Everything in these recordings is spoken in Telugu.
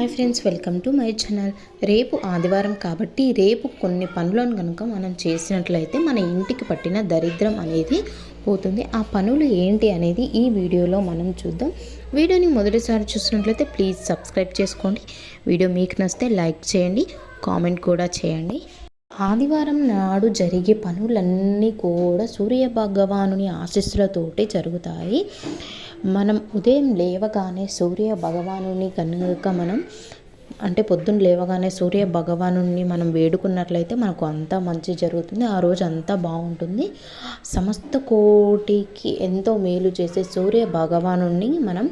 Hi friends welcome to my channel. రేపు ఆదివారం కాబట్టి రేపు కొన్ని పనులను కనుక మనం చేసినట్లయితే మన ఇంటికి పట్టిన దరిద్రం అనేది పోతుంది. ఆ పనులు ఏంటి అనేది ఈ వీడియోలో మనం చూద్దాం. వీడియోని మొదటిసారి చూసినట్లయితే ప్లీజ్ సబ్స్క్రైబ్ చేసుకోండి. వీడియో మీకు నచ్చితే లైక్ చేయండి కామెంట్ కూడా చేయండి. ఆదివారం నాడు జరిగే పనులన్నీ కూడా సూర్య భగవానుని ఆశీస్సులతోటి జరుగుతాయి. మనం ఉదయం లేవగానే సూర్య భగవానుని కనుక మనం అంటే పొద్దున్న లేవగానే సూర్య భగవాను మనం వేడుకున్నట్లయితే మనకు అంతా మంచి జరుగుతుంది. ఆ రోజు అంతా బాగుంటుంది. సమస్త కోటికి ఎంతో మేలు చేసే సూర్య భగవాను మనం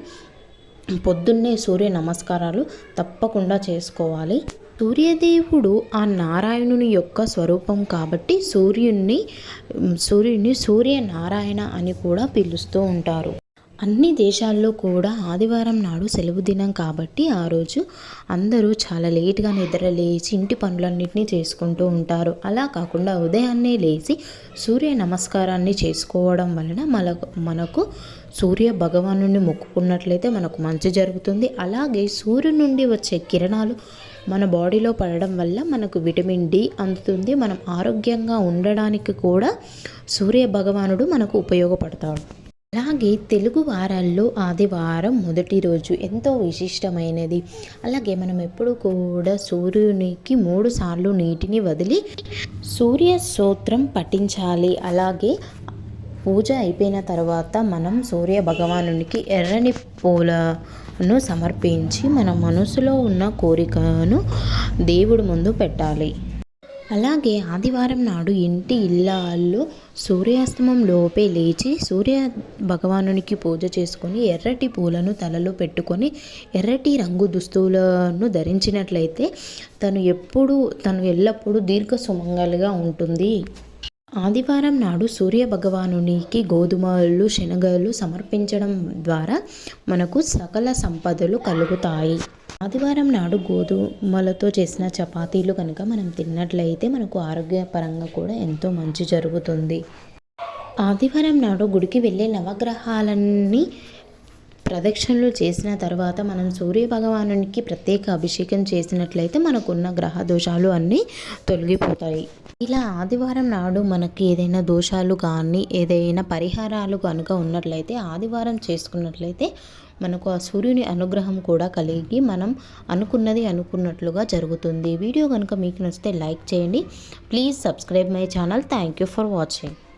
పొద్దున్నే సూర్య నమస్కారాలు తప్పకుండా చేసుకోవాలి. సూర్యదేవుడు ఆ నారాయణుని యొక్క స్వరూపం కాబట్టి సూర్యుణ్ణి సూర్యుని సూర్య నారాయణ అని కూడా పిలుస్తూ ఉంటారు. అన్ని దేశాల్లో కూడా ఆదివారం నాడు సెలవు దినం కాబట్టి ఆ రోజు అందరూ చాలా లేట్గా నిద్ర లేచి ఇంటి పనులన్నింటినీ చేసుకుంటూ ఉంటారు. అలా కాకుండా ఉదయాన్నే లేచి సూర్య నమస్కారాన్ని చేసుకోవడం వలన మనకు మనకు సూర్య భగవాను మొక్కుకున్నట్లయితే మనకు మంచి జరుగుతుంది. అలాగే సూర్యుడి నుండి వచ్చే కిరణాలు మన బాడీలో పడడం వల్ల మనకు విటమిన్ డి అందుతుంది. మనం ఆరోగ్యంగా ఉండడానికి కూడా సూర్య భగవానుడు మనకు ఉపయోగపడతాడు. అలాగే తెలుగు వారాల్లో ఆదివారం మొదటి రోజు ఎంతో విశిష్టమైనది. అలాగే మనం ఎప్పుడు కూడా సూర్యునికి మూడు సార్లు నీటిని వదిలి సూర్య స్తోత్రం పఠించాలి. అలాగే పూజ అయిపోయిన తర్వాత మనం సూర్య భగవానునికి ఎర్రని పూలను సమర్పించి మన మనసులో ఉన్న కోరికను దేవుడి ముందు పెట్టాలి. అలాగే ఆదివారం నాడు ఇంటి ఇల్లాళ్ళు సూర్యాస్తమం లోపే లేచి సూర్య భగవానునికి పూజ చేసుకొని ఎర్రటి పూలను తలలో పెట్టుకొని ఎర్రటి రంగు దుస్తువులను ధరించినట్లయితే తను ఎప్పుడు తను ఎల్లప్పుడూ దీర్ఘ సుమంగలుగా ఉంటుంది. ఆదివారం నాడు సూర్య భగవానునికి గోధుమలు శనగలు సమర్పించడం ద్వారా మనకు సకల సంపదలు కలుగుతాయి. ఆదివారం నాడు గోధుమలతో చేసిన చపాతీలు కనుక మనం తిన్నట్లయితే మనకు ఆరోగ్యపరంగా కూడా ఎంతో మంచి జరుగుతుంది. ఆదివారం నాడు గుడికి వెళ్ళే నవగ్రహాలన్నీ ప్రదక్షిణలు చేసిన తర్వాత మనం సూర్య భగవానునికి ప్రత్యేక అభిషేకం చేసినట్లయితే మనకున్న గ్రహ దోషాలు అన్నీ తొలగిపోతాయి. ఇలా ఆదివారం నాడు మనకి ఏదైనా దోషాలు కానీ ఏదైనా పరిహారాలు కనుక ఉన్నట్లయితే ఆదివారం చేసుకున్నట్లయితే మనకు ఆ సూర్యుని అనుగ్రహం కూడా కలిగి మనం అనుకున్నది అనుకున్నట్లుగా జరుగుతుంది. వీడియో కనుక మీకు నచ్చితే లైక్ చేయండి. Please subscribe my channel. Thank you for watching.